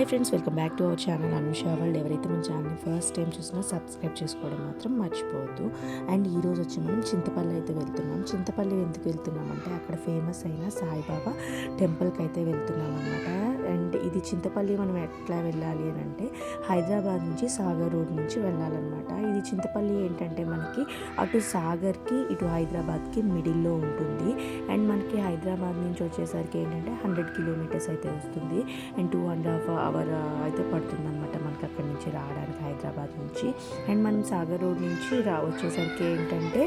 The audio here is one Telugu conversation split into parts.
Hi friends welcome back to our channel. Anusha వాళ్ళు ఎవరైతే మన ఛానల్ని ఫస్ట్ టైం చూసినా సబ్స్క్రైబ్ చేసుకోవడం మాత్రం మర్చిపోవద్దు. అండ్ ఈరోజు వచ్చి మనం చింతపల్లి అయితే వెళ్తున్నాం. చింతపల్లి ఎందుకు వెళ్తున్నాం అంటే అక్కడ ఫేమస్ అయిన సాయిబాబా టెంపుల్కి అయితే వెళ్తున్నాం అనమాట అండ్ ఇది చింతపల్లి మనం ఎట్లా వెళ్ళాలి అని అంటే హైదరాబాద్ నుంచి సాగర్ రోడ్ నుంచి వెళ్ళాలన్నమాట. ఇది చింతపల్లి ఏంటంటే మనకి అటు సాగర్కి ఇటు హైదరాబాద్కి మిడిల్లో ఉంటుంది. అండ్ మనకి హైదరాబాద్ నుంచి వచ్చేసరికి ఏంటంటే హండ్రెడ్ కిలోమీటర్స్ అయితే వస్తుంది. And two and half hour uh, అయితే పడుతుందన్నమాట మనకి అక్కడి నుంచి రావడానికి హైదరాబాద్ నుంచి. అండ్ మనం సాగర్ రోడ్ నుంచి రా వచ్చేసరికి ఏంటంటే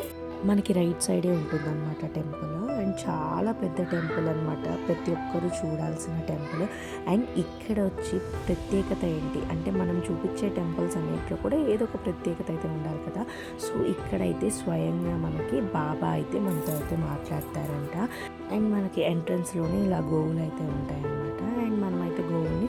మనకి రైట్ సైడే ఉంటుందన్నమాట టెంపుల్. అండ్ చాలా పెద్ద టెంపుల్ అనమాట ప్రతి ఒక్కరూ చూడాల్సిన టెంపుల్. అండ్ ఇక్కడ వచ్చి ప్రత్యేకత ఏంటి? అంటే మనం చూపించే టెంపుల్స్ అన్నింటిలో కూడా ఏదో ఒక ప్రత్యేకత అయితే ఉండాలి కదా. సో ఇక్కడైతే స్వయంగా మనకి బాబా అయితే మనతో అయితే మాట్లాడతారంట. అండ్ మనకి ఎంట్రన్స్లోనే ఇలా గోవులు అయితే ఉంటాయన్నమాట.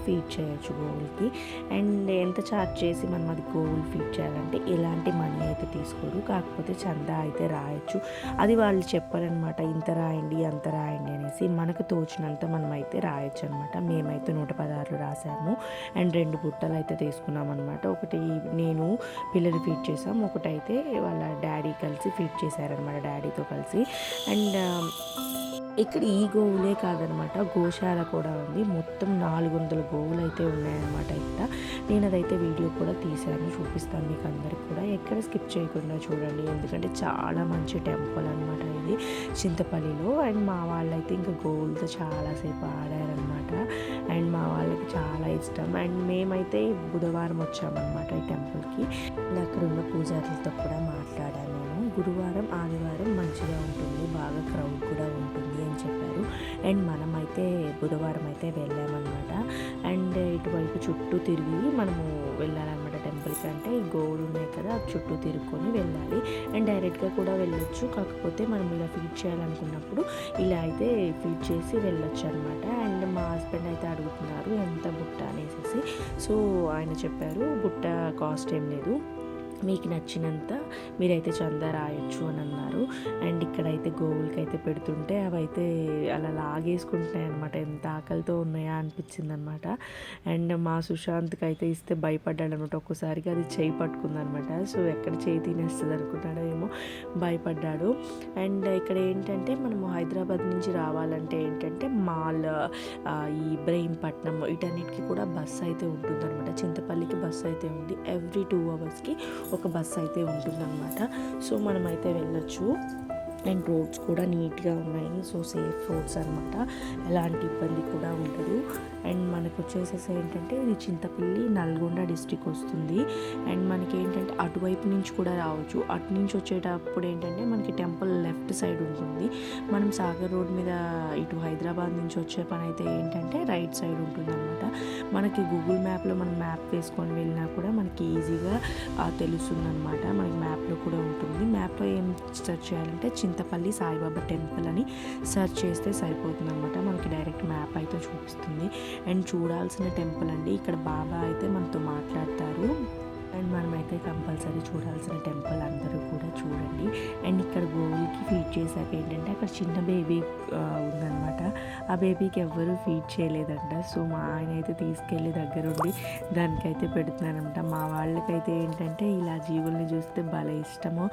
ఫీడ్ చేయొచ్చు గోవులకి అండ్ ఎంత ఛార్జ్ చేసి మనం అది గోవులు ఫీడ్ చేయాలంటే ఎలాంటి మనీ అయితే తీసుకోరు. కాకపోతే చందా అయితే రాయొచ్చు. అది వాళ్ళు చెప్పారనమాట ఇంత రాయండి అంత రాయండి అనేసి మనకు తోచినంత మనం అయితే రాయొచ్చు అనమాట మేమైతే నూట పదహారులు రాసాము. అండ్ రెండు బుట్టలు అయితే తీసుకున్నాం అనమాట ఒకటి నేను పిల్లలు ఫీడ్ చేసాం ఒకటైతే వాళ్ళ డాడీ కలిసి ఫీడ్ చేశారనమాట డాడీతో కలిసి. అండ్ ఇక్కడ ఈ గోవులే కాదనమాట. గోశాల కూడా ఉంది. మొత్తం నాలుగు వందల గోవులు అయితే ఉన్నాయన్నమాట ఇక్కడ. నేను అదైతే వీడియో కూడా తీశాను చూపిస్తాను మీకు అందరికి కూడా. ఎక్కడ స్కిప్ చేయకుండా చూడండి. ఎందుకంటే చాలా మంచి టెంపుల్ అనమాట ఇది చింతపల్లిలో. అండ్ మా వాళ్ళైతే ఇంకా గోవులతో చాలాసేపు ఆడారనమాట అండ్ మా వాళ్ళకి చాలా ఇష్టం. అండ్ మేమైతే బుధవారం వచ్చామన్నమాట ఈ టెంపుల్కి. అక్కడ ఉన్న పూజారులతో కూడా మాట్లాడాను నేను. గురువారం ఆదివారం మంచిగా ఉంటుంది. బాగా క్రౌడ్ కూడా ఉంది అండ్ మనమైతే బుధవారం అయితే వెళ్ళామన్నమాట. అండ్ ఇటువైపు చుట్టూ తిరిగి మనము వెళ్ళాలన్నమాట టెంపుల్కి. అంటే ఈ గోవులు ఉన్నాయి కదా చుట్టూ తిరుక్కొని వెళ్ళాలి. అండ్ డైరెక్ట్గా కూడా వెళ్ళొచ్చు. కాకపోతే మనం ఇలా ఫీడ్ చేయాలనుకున్నప్పుడు ఇలా అయితే ఫీడ్ చేసి వెళ్ళొచ్చు అనమాట అండ్ మా హస్బెండ్ అయితే అడుగుతున్నారు ఎంత బుట్ట? అనేసి. సో ఆయన చెప్పారు బుట్ట కాస్ట్ ఏం లేదు. మీకు నచ్చినంత మీరైతే చందా రాయొచ్చు అని అన్నారు. అండ్ ఇక్కడైతే గోవులకి అయితే పెడుతుంటే అవి అయితే అలా లాగేసుకుంటున్నాయి అనమాట ఎంత ఆకలితో ఉన్నాయా అనిపించింది అనమాట అండ్ మా సుశాంత్కి అయితే ఇస్తే భయపడ్డాడు అనమాట ఒక్కసారిగా అది చేయి పట్టుకుందనమాట సో ఎక్కడ చేయి తినేస్తుంది అనుకున్నాడో ఏమో భయపడ్డాడు. అండ్ ఇక్కడ ఏంటంటే మనము హైదరాబాద్ నుంచి రావాలంటే ఏంటంటే మాల్ ఈ ఇబ్రహీంపట్నం వీటన్నిటికీ కూడా బస్సు అయితే ఉంటుందన్నమాట. చింతపల్లికి బస్సు అయితే ఉంది. ఎవ్రీ టూ అవర్స్కి ఒక బస్సు అయితే ఉంటుందన్నమాట. సో మనమైతే వెళ్ళొచ్చు. అండ్ రోడ్స్ కూడా నీట్గా ఉన్నాయి. సో సేఫ్ రోడ్స్ అనమాట ఎలాంటి ఇబ్బంది కూడా ఉండదు. అండ్ మనకు వచ్చేసేసి ఏంటంటే ఇది చింతపల్లి నల్గొండ డిస్టిక్ వస్తుంది. అండ్ మనకి ఏంటంటే అటువైపు నుంచి కూడా రావచ్చు. అటు నుంచి వచ్చేటప్పుడు ఏంటంటే మనకి టెంపుల్ లెఫ్ట్ సైడ్ ఉంటుంది. మనం సాగర్ రోడ్ మీద ఇటు హైదరాబాద్ నుంచి వచ్చే పని అయితే ఏంటంటే రైట్ సైడ్ ఉంటుంది అనమాట మనకి గూగుల్ మ్యాప్లో మనం మ్యాప్ వేసుకొని వెళ్ళినా కూడా మనకి ఈజీగా తెలుస్తుంది అనమాట మనకి మ్యాప్లో కూడా యాప్లో ఏం సెర్చ్ చేయాలంటే చింతపల్లి సాయిబాబా టెంపుల్ అని సెర్చ్ చేస్తే సరిపోతుంది అనమాట మనకి డైరెక్ట్ మ్యాప్ అయితే చూపిస్తుంది. అండ్ చూడాల్సిన టెంపుల్ అండి. ఇక్కడ బాబా అయితే మనతో మాట్లాడతారు. అండ్ మనమైతే కంపల్సరీ చూడాల్సిన టెంపుల్ అందరూ కూడా చూడండి. అండ్ ఇక్కడ గోవులకి ఫీడ్ చేశాక ఏంటంటే అక్కడ చిన్న బేబీ ఉందన్నమాట. ఆ బేబీకి ఎవ్వరూ ఫీడ్ చేయలేదంట. సో మా ఆయన అయితే తీసుకెళ్ళి దగ్గరుండి దానికైతే పెడుతున్నారనమాట మా వాళ్ళకైతే ఏంటంటే ఇలా జీవుల్ని చూస్తే భలే ఇష్టము.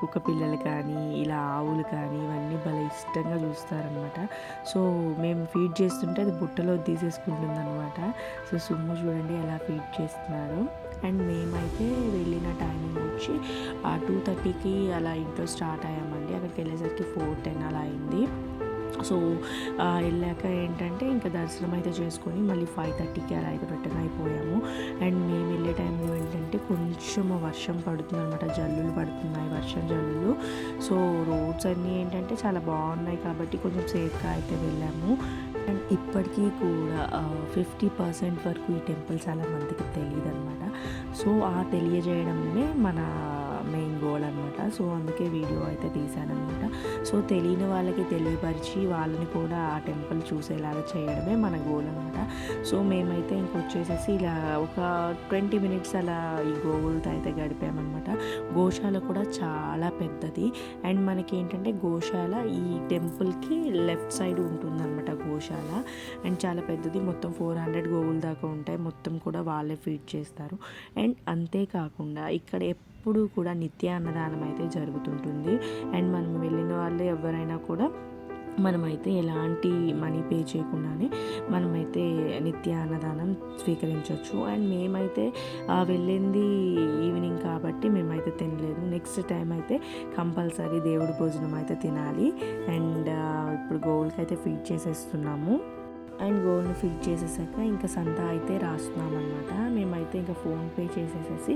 కుక్క పిల్లలు కానీ ఇలా ఆవులు కానీ ఇవన్నీ భలే ఇష్టంగా చూస్తారనమాట సో మేము ఫీడ్ చేస్తుంటే అది బుట్టలో తీసేసుకుంటుంది అనమాట సో సుమ్ము చూడండి ఎలా ఫీడ్ చేస్తున్నారు. అండ్ మేమైతే వెళ్ళిన టైమింగ్ వచ్చి టూ థర్టీకి అలా ఇంట్లో స్టార్ట్ అయ్యామండి. అక్కడికి వెళ్ళేసరికి ఫోర్ టెన్ అలా అయింది. సో వెళ్ళాక ఏంటంటే ఇంకా దర్శనం అయితే చేసుకొని మళ్ళీ ఫైవ్ థర్టీకి అలా అయితే రిటర్న్ అయిపోయాము. అండ్ మేము వెళ్ళే టైంలో ఏంటంటే కొంచెం వర్షం పడుతుంది అనమాట జల్లులు పడుతున్నాయి వర్షం జల్లులు. సో రోడ్స్ అన్నీ ఏంటంటే చాలా బాగున్నాయి కాబట్టి కొంచెం సేఫ్గా అయితే వెళ్ళాము. అండ్ ఇప్పటికీ కూడా ఫిఫ్టీ పర్సెంట్ వరకు ఈ టెంపుల్ చాలా మందికి తెలియదు అనమాట సో ఆ తెలియజేయడమే మన మెయిన్ గోల్ అనమాట సో అందుకే వీడియో అయితే తీశానమాట సో తెలియని వాళ్ళకి తెలియపరిచి వాళ్ళని కూడా ఆ టెంపుల్ చూసేలాగా చేయడమే మన గోల్ అనమాట సో మేమైతే ఇంకొచ్చేసేసి ఇలా ఒక ట్వంటీ మినిట్స్ అలా ఈ గోవులతో అయితే గడిపామన్నమాట. గోశాల కూడా చాలా పెద్దది. అండ్ మనకి ఏంటంటే గోశాల ఈ టెంపుల్కి లెఫ్ట్ సైడ్ ఉంటుందన్నమాట గోశాల. అండ్ చాలా పెద్దది. మొత్తం ఫోర్ హండ్రెడ్ గోవుల దాకా ఉంటాయి. మొత్తం కూడా వాళ్ళే ఫీడ్ చేస్తారు. అండ్ అంతేకాకుండా ఇక్కడ ఎప్పుడూ కూడా నిత్య అన్నదానం అయితే జరుగుతుంటుంది. అండ్ మనం వెళ్ళిన వాళ్ళు ఎవరైనా కూడా మనమైతే ఎలాంటి మనీ పే చేయకుండానే మనమైతే నిత్య అన్నదానం స్వీకరించవచ్చు అండ్ మేమైతే వెళ్ళింది ఈవినింగ్ కాబట్టి మేమైతే తినలేదు. నెక్స్ట్ టైం అయితే కంపల్సరీ దేవుడి భోజనం అయితే తినాలి. అండ్ ఇప్పుడు గోల్కి అయితే ఫీడ్ చేసేస్తున్నాము. అండ్ గోల్ని ఫిల్ చేసేసాక ఇంకా సందా అయితే రాస్తున్నాం అనమాట మేమైతే ఇంకా ఫోన్పే చేసేసేసి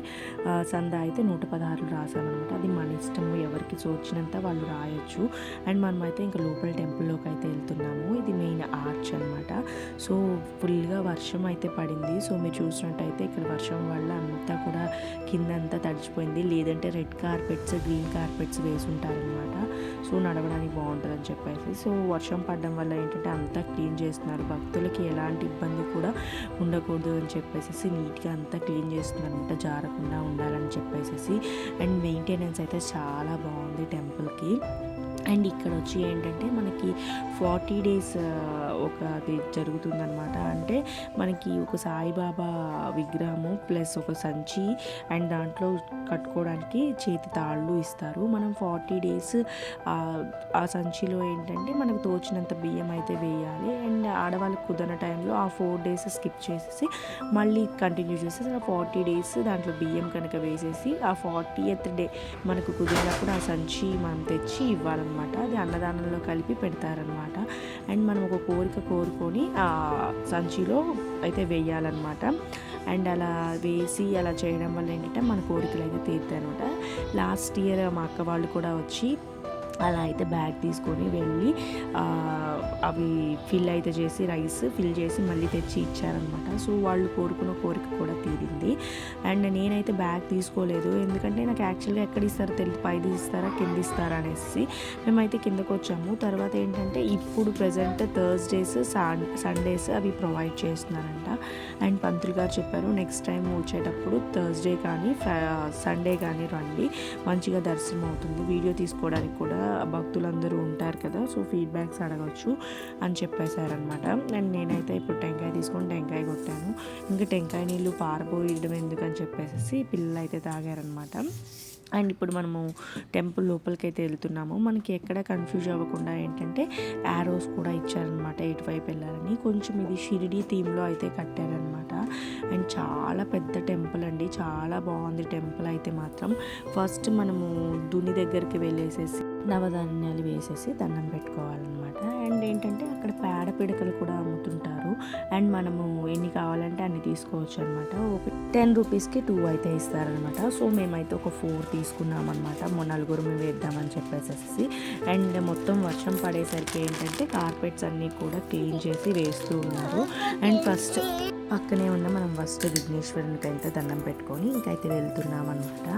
సందా అయితే నూట పదహారులు రాసామన్నమాట. అది మన ఇష్టం ఎవరికి సోచినంత వాళ్ళు రాయొచ్చు. అండ్ మనమైతే ఇంకా లోపల టెంపుల్లోకి అయితే వెళ్తున్నాము. ఇది మెయిన్ ఆర్చ్ అనమాట సో ఫుల్గా వర్షం అయితే పడింది. సో మీరు చూసినట్టయితే ఇక్కడ వర్షం వల్ల అంతా కూడా కిందంతా తడిచిపోయింది. లేదంటే రెడ్ కార్పెట్స్ గ్రీన్ కార్పెట్స్ వేసి ఉంటారనమాట సో నడవడానికి బాగుంటుంది అని చెప్పేసి. సో వర్షం పడడం వల్ల ఏంటంటే అంతా క్లీన్ చేస్తున్నారు భక్తులకి ఎలాంటి ఇబ్బంది కూడా ఉండకూడదు అని చెప్పేసి నీట్గా అంతా క్లీన్ చేస్తుందనమాట జారకుండా ఉండాలని చెప్పేసి అండ్ మెయింటెనెన్స్ అయితే చాలా బాగుంది టెంపుల్కి. అండ్ ఇక్కడ వచ్చి ఏంటంటే మనకి ఫార్టీ డేస్ ఒక అది జరుగుతుందనమాట అంటే మనకి ఒక సాయిబాబా విగ్రహము ప్లస్ ఒక సంచి అండ్ దాంట్లో కట్టుకోవడానికి చేతి తాళ్ళు ఇస్తారు. మనం ఫార్టీ డేస్ ఆ సంచిలో ఏంటంటే మనకు తోచినంత బియ్యం అయితే వేయాలి. అండ్ ఆడవాళ్ళకి కుదరని టైంలో ఆ ఫోర్ డేస్ స్కిప్ చేసేసి మళ్ళీ కంటిన్యూ చేసేసి ఆ ఫార్టీ డేస్ దాంట్లో బియ్యం కనుక వేసేసి ఆ ఫార్టీయత్ డే మనకు కుదిరినప్పుడు ఆ సంచి మనం తెచ్చి ఇవ్వాలన్నమాట. అది అన్నదానంలో కలిపి పెడతారనమాట అండ్ మనం ఒక కోరిక కోరుకొని ఆ సంచిలో అయితే వేయాలన్నమాట. అండ్ అలా వేసి అలా చేయడం వల్ల ఏంటంటే మన కోరికలు అయితే తీరుతాయి అనమాట లాస్ట్ ఇయర్ మా అక్క వాళ్ళు కూడా వచ్చి అలా అయితే బ్యాగ్ తీసుకొని వెళ్ళి అవి ఫిల్ అయితే చేసి రైస్ ఫిల్ చేసి మళ్ళీ తెచ్చి ఇచ్చారనమాట సో వాళ్ళు కోరుకున్న కోరిక కూడా తీరింది. అండ్ నేనైతే బ్యాగ్ తీసుకోలేదు. ఎందుకంటే నాకు యాక్చువల్గా ఎక్కడ ఇస్తారో తెలియదు పైది ఇస్తారా కింద ఇస్తారా అనేసి మేమైతే కిందకు వచ్చాము. తర్వాత ఏంటంటే ఇప్పుడు ప్రజెంట్ థర్స్డేస్ సండేస్ అవి ప్రొవైడ్ చేస్తున్నారంట. అండ్ పంతులు గారు చెప్పారు నెక్స్ట్ టైం వచ్చేటప్పుడు థర్స్డే కానీ సండే కానీ రండి. మంచిగా దర్శనం అవుతుంది. వీడియో తీసుకోవడానికి కూడా భక్తులందరూ ఉంటారు కదా సో ఫీడ్బ్యాక్స్ అడగచ్చు అని చెప్పేశారనమాట అండ్ నేనైతే ఇప్పుడు టెంకాయ తీసుకొని టెంకాయ కొట్టాను. ఇంకా టెంకాయ నీళ్ళు పారబోయడం ఎందుకని చెప్పేసి పిల్లలు అయితే తాగారనమాట అండ్ ఇప్పుడు మనము టెంపుల్ లోపలికి అయితే వెళ్తున్నాము. మనకి ఎక్కడ కన్ఫ్యూజ్ అవ్వకుండా ఏంటంటే యారోస్ కూడా ఇచ్చారనమాట ఎటువైపు వెళ్ళాలని. కొంచెం ఇది షిరిడి థీమ్లో అయితే కట్టారనమాట అండ్ చాలా పెద్ద టెంపుల్ అండి. చాలా బాగుంది టెంపుల్ అయితే మాత్రం. ఫస్ట్ మనము దుని దగ్గరికి వెళ్ళేసేసి నవధాన్యాలు వేసేసి దండం పెట్టుకోవాలన్నమాట. అండ్ ఏంటంటే అక్కడ పేడ పిడకలు కూడా అమ్ముతుంటారు. అండ్ మనము ఎన్ని కావాలంటే అన్ని తీసుకోవచ్చు అనమాట. ఒక టెన్ రూపీస్కి టూ అయితే ఇస్తారనమాట. సో మేమైతే ఒక ఫోర్ తీసుకున్నాం అనమాట నలుగురు మేము వేద్దామని చెప్పేసేసి. అండ్ మొత్తం వర్షం పడేసరికి ఏంటంటే కార్పెట్స్ అన్నీ కూడా క్లీన్ చేసి వేస్తూ ఉన్నారు. అండ్ ఫస్ట్ పక్కనే ఉన్న మనం ఫస్ట్ విఘ్నేశ్వరునికి అయితే దండం పెట్టుకొని ఇంకైతే వెళ్తున్నాం అనమాట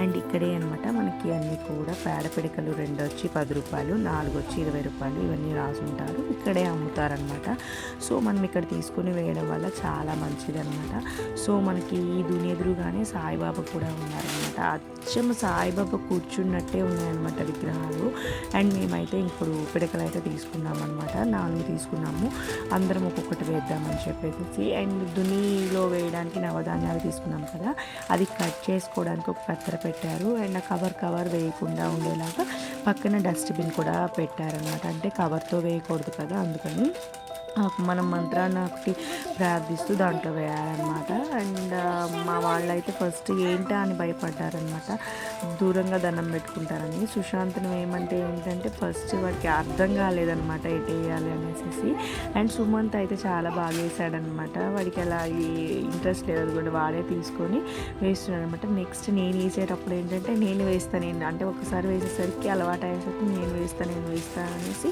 అండ్ ఇక్కడే అనమాట మనకి అన్నీ కూడా పేడపిడికలు రెండు వచ్చి పది రూపాయలు నాలుగు వచ్చి ఇరవై రూపాయలు ఇవన్నీ రాసుంటారు. ఇక్కడే అమ్ముతారనమాట సో మనం ఇక్కడ తీసుకుని వేయడం వల్ల చాలా మంచిదనమాట సో మనకి ఈ దునెదురుగానే సాయిబాబా కూడా ఉన్నారనమాట అచ్చం సాయిబాబా కూర్చున్నట్టే ఉన్నాయన్నమాట విగ్రహాలు. అండ్ మేమైతే ఇప్పుడు పిడకలు అయితే తీసుకున్నాం అనమాట నాలుగు తీసుకున్నాము. అందరం ఒక్కొక్కటి వేద్దామని చెప్పేసి. అండ్ దునిలో వేయడానికి నవధాన్యాలు తీసుకున్నాం కదా అది కట్ చేసుకోవడానికి ఒక కత్తెర పెట్టారు. అండ్ ఆ కవర్ కవర్ వేయకుండా ఉండేలాగా పక్కన డస్ట్బిన్ కూడా పెట్టారనమాట అంటే కవర్తో వేయకూడదు కదా అందుకని మనం మంత్రాన్ని ఒకటి ప్రార్థిస్తూ దాంట్లో వేయాలన్నమాట. అండ్ మా వాళ్ళు అయితే ఫస్ట్ ఏంటా అని భయపడ్డారనమాట దూరంగా దండం పెట్టుకుంటారని. సుశాంత్ని ఏమంటే ఏంటంటే ఫస్ట్ వాడికి అర్థం కాలేదనమాట ఎటు వేయాలి అనేసి అండ్ సుమంత్ అయితే చాలా బాగా వేసాడనమాట వాడికి అలా ఇంట్రెస్ట్ లేదు కూడా వాడే తీసుకొని వేస్తున్నాడు అనమాట నెక్స్ట్ నేను వేసేటప్పుడు ఏంటంటే నేను వేస్తాను నేను అంటే ఒకసారి వేసేసరికి అలవాటు అయ్యేసరికి నేను వేస్తాను నేను వేస్తాను అనేసి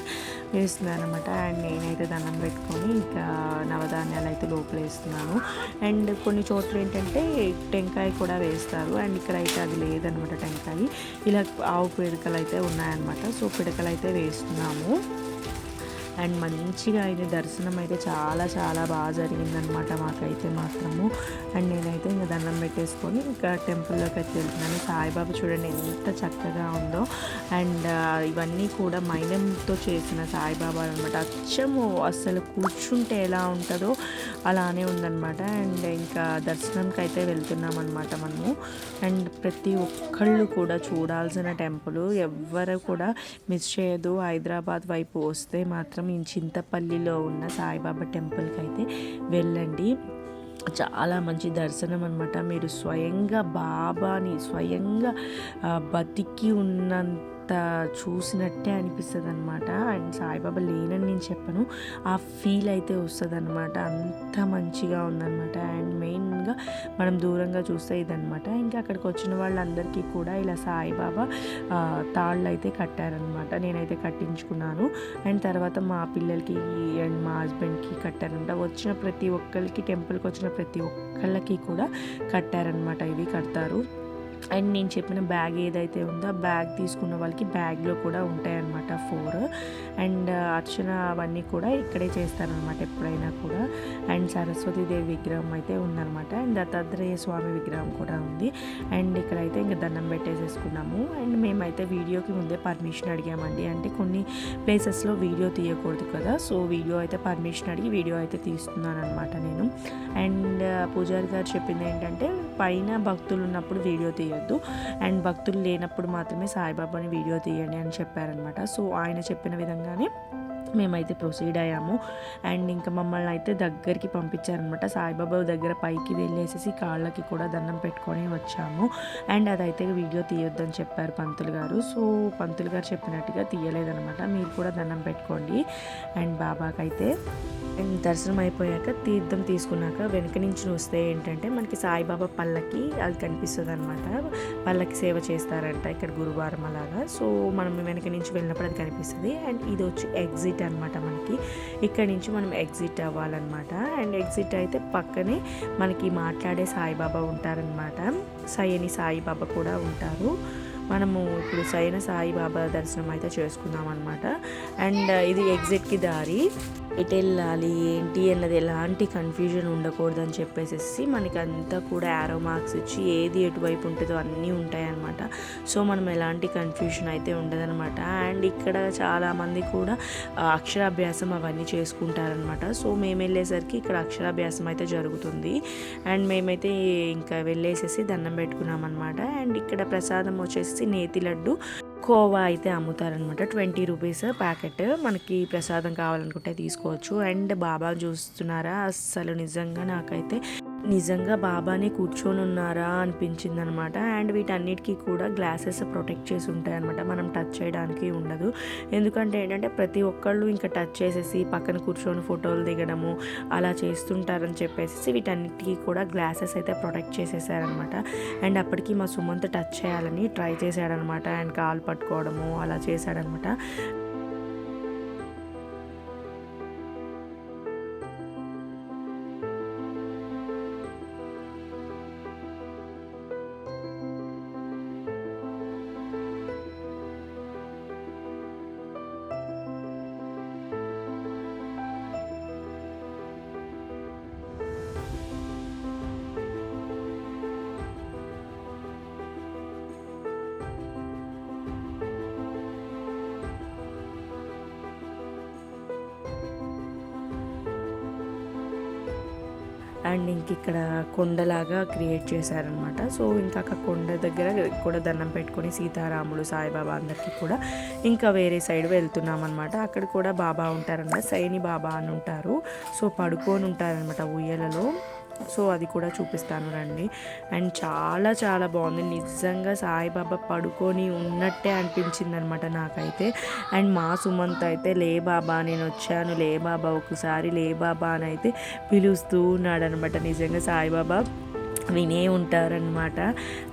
వేస్తున్నాను అనమాట అండ్ నేనైతే దండం పెట్టుకొని ఇంకా నవధాన్యాలు అయితే లోపల వేస్తున్నాను అండ్ కొన్ని చోట్ల ఏంటంటే టెంకాయ కూడా వేస్తారు. అండ్ ఇక్కడ అయితే అది లేదనమాట టెంకాయ. ఇలా ఆవు పిడకలు అయితే ఉన్నాయన్నమాట. సో పిడకలు అయితే వేస్తున్నాము. అండ్ మంచిగా అయితే దర్శనం అయితే చాలా చాలా బాగా జరిగిందనమాట మాకైతే మాత్రము. అండ్ నేనైతే ఇంకా దండం పెట్టేసుకొని ఇంకా టెంపుల్లోకి అయితే వెళ్తున్నాను. సాయిబాబా చూడండి ఎంత చక్కగా ఉందో. అండ్ ఇవన్నీ కూడా మైనంతో చేసిన సాయిబాబా అనమాట అచ్చము అసలు కూర్చుంటే ఎలా ఉంటుందో అలానే ఉందన్నమాట. అండ్ ఇంకా దర్శనంకి అయితే వెళ్తున్నాం అనమాట మనము. అండ్ ప్రతి ఒక్కళ్ళు కూడా చూడాల్సిన టెంపుల్. ఎవ్వరు కూడా మిస్ చేయదు హైదరాబాద్ వైపు వస్తే మాత్రం ఈ చింతపల్లిలో ఉన్న సాయిబాబా టెంపుల్కి అయితే వెళ్ళండి. చాలా మంచి దర్శనం అనమాట మీరు స్వయంగా బాబాని స్వయంగా బతికి ఉన్నంత చూసినట్టే అనిపిస్తుంది అనమాట అండ్ సాయిబాబా లేనని నేను చెప్పను. ఆ ఫీల్ అయితే వస్తుంది అనమాట అంత మంచిగా ఉందన్నమాట. అండ్ మెయిన్గా మనం దూరంగా చూస్తే ఇదనమాట ఇంకా అక్కడికి వచ్చిన వాళ్ళందరికీ కూడా ఇలా సాయిబాబా తాళ్ళు అయితే కట్టారనమాట నేనైతే కట్టించుకున్నాను. అండ్ తర్వాత మా పిల్లలకి అండ్ మా హస్బెండ్కి కట్టారనమాట వచ్చిన ప్రతి ఒక్కరికి టెంపుల్కి వచ్చిన ప్రతి ఒక్కళ్ళకి కూడా కట్టారనమాట ఇవి కడతారు. అండ్ నేను చెప్పిన బ్యాగ్ ఏదైతే ఉందో ఆ బ్యాగ్ తీసుకున్న వాళ్ళకి బ్యాగ్లో కూడా ఉంటాయన్నమాట ఫోర్. అండ్ అర్చన అవన్నీ కూడా ఇక్కడే చేస్తారనమాట ఎప్పుడైనా కూడా. అండ్ సరస్వతీదేవి విగ్రహం అయితే ఉందన్నమాట. అండ్ దత్తాత్రేయ స్వామి విగ్రహం కూడా ఉంది. అండ్ ఇక్కడైతే ఇంకా దండం పెట్టేసేసుకున్నాము. అండ్ మేమైతే వీడియోకి ముందే పర్మిషన్ అడిగామండి. అంటే కొన్ని ప్లేసెస్లో వీడియో తీయకూడదు కదా. సో వీడియో అయితే పర్మిషన్ అడిగి వీడియో అయితే తీస్తున్నాను అనమాట నేను. అండ్ పూజారి గారు చెప్పింది ఏంటంటే పైన భక్తులు ఉన్నప్పుడు వీడియో తీయ తీయొద్దు అండ్ భక్తులు లేనప్పుడు మాత్రమే సాయిబాబాని వీడియో తీయండి అని చెప్పారనమాట సో ఆయన చెప్పిన విధంగానే మేమైతే ప్రొసీడ్ అయ్యాము. అండ్ ఇంకా మమ్మల్ని అయితే దగ్గరికి పంపించారనమాట. సాయిబాబా దగ్గర పైకి వెళ్ళేసేసి కాళ్ళకి కూడా దండం పెట్టుకొని వచ్చాము. అండ్ అదైతే వీడియో తీయొద్దని చెప్పారు పంతులు గారు. సో పంతులు గారు చెప్పినట్టుగా తీయలేదనమాట. మీరు కూడా దండం పెట్టుకోండి. అండ్ బాబాకైతే అండ్ దర్శనం అయిపోయాక తీర్థం తీసుకున్నాక వెనక నుంచి వస్తే ఏంటంటే మనకి సాయిబాబా పల్లకి అది కనిపిస్తుంది అనమాట పల్లకి సేవ చేస్తారంట ఇక్కడ గురువారం అలాగా. సో మనం వెనక నుంచి వెళ్ళినప్పుడు అది కనిపిస్తుంది. అండ్ ఇది వచ్చి ఎగ్జిట్ అనమాట మనకి. ఇక్కడ నుంచి మనం ఎగ్జిట్ అవ్వాలన్నమాట. అండ్ ఎగ్జిట్ అయితే పక్కనే మనకి మాట్లాడే సాయిబాబా ఉంటారనమాట సయ్యని సాయిబాబా కూడా ఉంటారు. మనము ఇప్పుడు సైన సాయిబాబా దర్శనం అయితే చేసుకుందాం అనమాట అండ్ ఇది ఎగ్జిట్కి దారి. ఎటు వెళ్ళాలి ఏంటి అన్నది ఎలాంటి కన్ఫ్యూజన్ అని చెప్పేసి మనకి అంతా కూడా యారో మార్క్స్ ఇచ్చి ఏది ఎటువైపు ఉంటుందో అన్నీ ఉంటాయన్నమాట. సో మనం ఎలాంటి కన్ఫ్యూజన్ అయితే ఉండదన్నమాట. అండ్ ఇక్కడ చాలామంది కూడా అక్షరాభ్యాసం అవన్నీ చేసుకుంటారనమాట సో మేము వెళ్ళేసరికి ఇక్కడ అక్షరాభ్యాసం అయితే జరుగుతుంది. అండ్ మేమైతే ఇంకా వెళ్ళేసేసి దండం పెట్టుకున్నామన్నమాట. అండ్ ఇక్కడ ప్రసాదం వచ్చేసి నేతి లడ్డు కోవా అయితే అమ్ముతారనమాట ట్వంటీ రూపీస్ ప్యాకెట్ మనకి ప్రసాదం కావాలనుకుంటే తీసుకోవచ్చు. అండ్ బాబా చూస్తున్నారా? అస్సలు నిజంగా నాకైతే నిజంగా బాబానే కూర్చొని ఉన్నారా అనిపించింది అనమాట అండ్ వీటన్నిటికీ కూడా గ్లాసెస్ ప్రొటెక్ట్ చేసి ఉంటాయి అనమాట మనం టచ్ చేయడానికి ఉండదు. ఎందుకంటే ఏంటంటే ప్రతి ఒక్కళ్ళు ఇంకా టచ్ చేసేసి పక్కన కూర్చొని ఫోటోలు దిగడము అలా చేస్తుంటారని చెప్పేసి వీటన్నిటికీ కూడా గ్లాసెస్ అయితే ప్రొటెక్ట్ చేసేసారనమాట. అండ్ అప్పటికి మా సుమంత్ టచ్ చేయాలని ట్రై చేశాడనమాట. అండ్ కాలు పట్టుకోవడము అలా చేశాడనమాట. అండ్ ఇంక ఇక్కడ కొండలాగా క్రియేట్ చేశారనమాట సో ఇంకా అక్కడ కొండ దగ్గర కూడా దండం పెట్టుకొని సీతారాములు సాయిబాబా అందరికీ కూడా ఇంకా వేరే సైడ్ వెళ్తున్నాం అనమాట అక్కడ కూడా బాబా ఉంటారన్నమాట సైని బాబా అని ఉంటారు. సో పడుకొని ఉంటారనమాట ఉయ్యలలో సో అది కూడా చూపిస్తాను రండి. అండ్ చాలా చాలా బాగుంది. నిజంగా సాయిబాబా పడుకొని ఉన్నట్టే అనిపించింది అనమాట నాకైతే. అండ్ మా సుమంత్ అయితే లే బాబా నేను వచ్చాను. లే బాబా ఒకసారి లే బాబా అని అయితే పిలుస్తూ ఉన్నాడనమాట. నిజంగా సాయిబాబా వినే ఉంటారనమాట.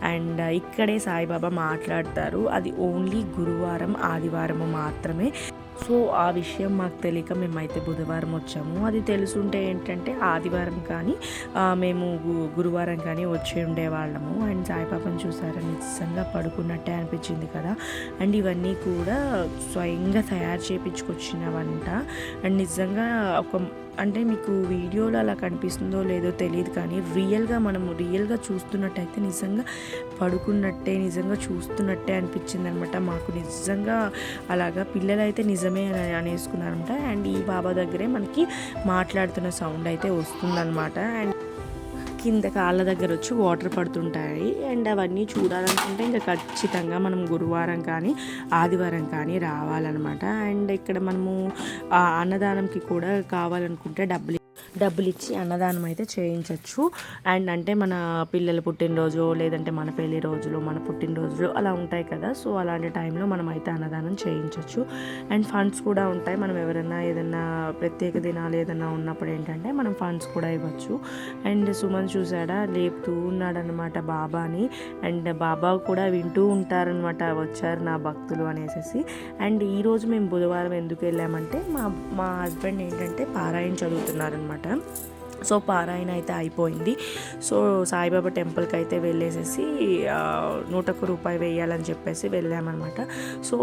అండ్ ఇక్కడే సాయిబాబా మాట్లాడతారు. అది ఓన్లీ గురువారం ఆదివారము మాత్రమే. సో ఆ విషయం మాకు తెలియక మేమైతే బుధవారం వచ్చాము. అది తెలుసుంటే ఏంటంటే ఆదివారం కానీ మేము గు- గురువారం కానీ వచ్చి ఉండేవాళ్ళము. అండ్ సాయిబాబాను చూసారా నిజంగా పడుకున్నట్టే అనిపించింది కదా. అండ్ ఇవన్నీ కూడా స్వయంగా తయారు చేయించుకొచ్చిన వంట. అండ్ నిజంగా ఒక అంటే మీకు వీడియోలో అలా కనిపిస్తుందో లేదో తెలియదు కానీ రియల్గా మనం రియల్గా చూస్తున్నట్టయితే నిజంగా పడుకున్నట్టే నిజంగా చూస్తున్నట్టే అనిపించింది అనమాట మాకు నిజంగా అలాగా పిల్లలైతే నిజమే అని అనేసుకున్నారంట. అండ్ ఈ బాబా దగ్గరే మనకి మాట్లాడుతున్న సౌండ్ అయితే వస్తుందన్నమాట. అండ్ కింద కాళ్ళ దగ్గర వచ్చి వాటర్ పడుతుంటాయి. అండ్ అవన్నీ చూడాలనుకుంటే ఇంకా ఖచ్చితంగా మనం గురువారం కానీ ఆదివారం కానీ రావాలన్నమాట. అండ్ ఇక్కడ మనము ఆ అన్నదానంకి కూడా కావాలనుకుంటే డబ్బులు డబ్బులు ఇచ్చి అన్నదానం అయితే చేయించవచ్చు అండ్ అంటే మన పిల్లల పుట్టినరోజు లేదంటే మన పెళ్ళి రోజులు మన పుట్టినరోజులు అలా ఉంటాయి కదా. సో అలాంటి టైంలో మనం అయితే అన్నదానం చేయించవచ్చు అండ్ ఫండ్స్ కూడా ఉంటాయి. మనం ఎవరైనా ఏదైనా ప్రత్యేక దినాలు ఏదైనా ఉన్నప్పుడు ఏంటంటే మనం ఫండ్స్ కూడా ఇవ్వచ్చు. అండ్ సుమన్ చూసాడా? లేపుతూ ఉన్నాడనమాట బాబాని. అండ్ బాబా కూడా వింటూ ఉంటారనమాట వచ్చారు నా భక్తులు అనేసి అండ్ ఈరోజు మేము బుధవారం ఎందుకు వెళ్ళామంటే మా మా హస్బెండ్ ఏంటంటే పారాయణ చదువుతున్నారనమాట കേട്ടോ సో పారాయణ అయితే అయిపోయింది. సో సాయిబాబా టెంపుల్కి అయితే వెళ్ళేసేసి నూటకు నూట ఒక్క రూపాయి వేయాలని చెప్పేసి వెళ్ళామన్నమాట. సో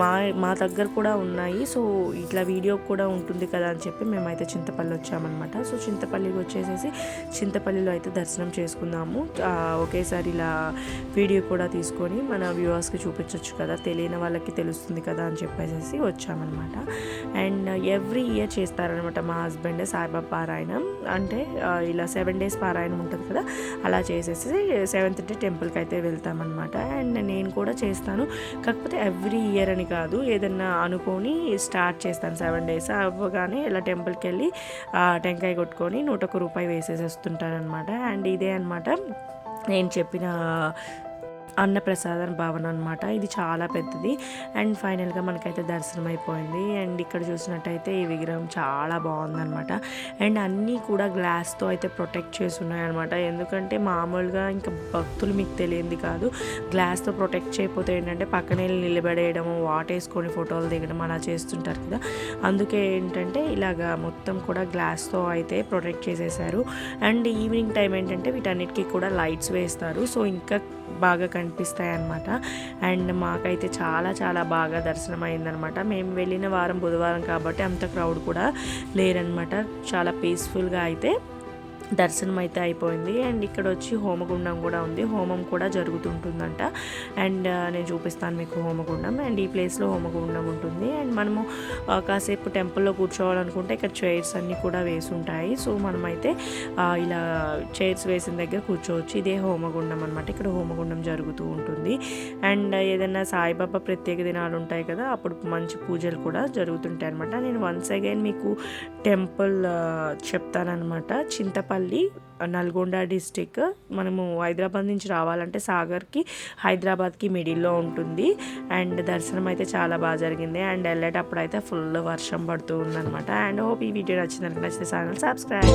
మా మా దగ్గర కూడా ఉన్నాయి. సో ఇట్లా వీడియో కూడా ఉంటుంది కదా అని చెప్పి మేమైతే చింతపల్లి వచ్చామన్నమాట. సో చింతపల్లికి వచ్చేసేసి చింతపల్లిలో అయితే దర్శనం చేసుకుందాము. ఒకేసారి ఇలా వీడియో కూడా తీసుకొని మన వ్యూవర్స్కి చూపించవచ్చు కదా తెలియని వాళ్ళకి తెలుస్తుంది కదా అని చెప్పేసి వచ్చామన్నమాట. అండ్ ఎవ్రీ ఇయర్ చేస్తారనమాట మా హస్బెండ్ సాయిబాబా పారాయణం. అంటే ఇలా సెవెన్ డేస్ పారాయణం ఉంటుంది కదా అలా చేసేసి సెవెంత్ డే టెంపుల్కి అయితే వెళ్తామన్నమాట. అండ్ నేను కూడా చేస్తాను. కాకపోతే ఎవ్రీ ఇయర్ అని కాదు ఏదన్నా అనుకొని స్టార్ట్ చేస్తాను సెవెన్ డేస్ అవ్వగానే ఇలా టెంపుల్కి వెళ్ళి టెంకాయ కొట్టుకొని నూట ఒక్క రూపాయి వేసేసి వస్తుంటానమాట అండ్ ఇదే అనమాట నేను చెప్పిన అన్నప్రసాదం భవన్ అనమాట ఇది చాలా పెద్దది. అండ్ ఫైనల్గా మనకైతే దర్శనం అయిపోయింది. అండ్ ఇక్కడ చూసినట్టయితే ఈ విగ్రహం చాలా బాగుందనమాట అండ్ అన్నీ కూడా గ్లాస్తో అయితే ప్రొటెక్ట్ చేసి ఉన్నాయన్నమాట. ఎందుకంటే మామూలుగా ఇంకా భక్తులు మీకు తెలియంది కాదు. గ్లాస్తో ప్రొటెక్ట్ చేయకపోతే ఏంటంటే పక్కనే నిలబడేయడము వాటేసుకొని ఫోటోలు దిగడం అలా చేస్తుంటారు కదా. అందుకే ఏంటంటే ఇలాగా మొత్తం కూడా గ్లాస్తో అయితే ప్రొటెక్ట్ చేసేసారు. అండ్ ఈవినింగ్ టైం ఏంటంటే వీటన్నిటికీ కూడా లైట్స్ వేస్తారు. సో ఇంకా బాగా కనిపిస్తాయి అన్నమాట అండ్ మాకైతే చాలా చాలా బాగా దర్శనం అయిందనమాట మేము వెళ్ళిన వారం బుధవారం కాబట్టి అంత క్రౌడ్ కూడా లేరనమాట చాలా పీస్ఫుల్గా అయితే. దర్శనం అయితే అయిపోయింది. అండ్ ఇక్కడ వచ్చి హోమగుండం కూడా ఉంది. హోమం కూడా జరుగుతుంటుందంట. అండ్ నేను చూపిస్తాను మీకు హోమగుండం. అండ్ ఈ ప్లేస్లో హోమగుండం ఉంటుంది. అండ్ మనము కాసేపు టెంపుల్లో కూర్చోవాలనుకుంటే ఇక్కడ చైర్స్ అన్నీ కూడా వేసి ఉంటాయి సో మనమైతే ఇలా చైర్స్ వేసిన దగ్గర కూర్చోవచ్చు. ఇదే హోమగుండం అనమాట ఇక్కడ హోమగుండం జరుగుతూ ఉంటుంది. అండ్ ఏదైనా సాయిబాబా ప్రత్యేక దినాలు ఉంటాయి కదా అప్పుడు మంచి పూజలు కూడా జరుగుతుంటాయి అనమాట నేను వన్స్ అగైన్ మీకు టెంపుల్ చెప్తానమాట చింతపల్లి నల్గొండ డిస్టిక్ మనము హైదరాబాద్ నుంచి రావాలంటే సాగర్కి హైదరాబాద్కి మిడిల్లో ఉంటుంది. అండ్ దర్శనం అయితే చాలా బాగా జరిగింది. అండ్ వెళ్ళేటప్పుడు అయితే ఫుల్ వర్షం పడుతూ ఉందనమాట అండ్ హోప్ ఈ వీడియో నచ్చిందంటే నచ్చితే ఛానల్ సబ్స్క్రైబ్.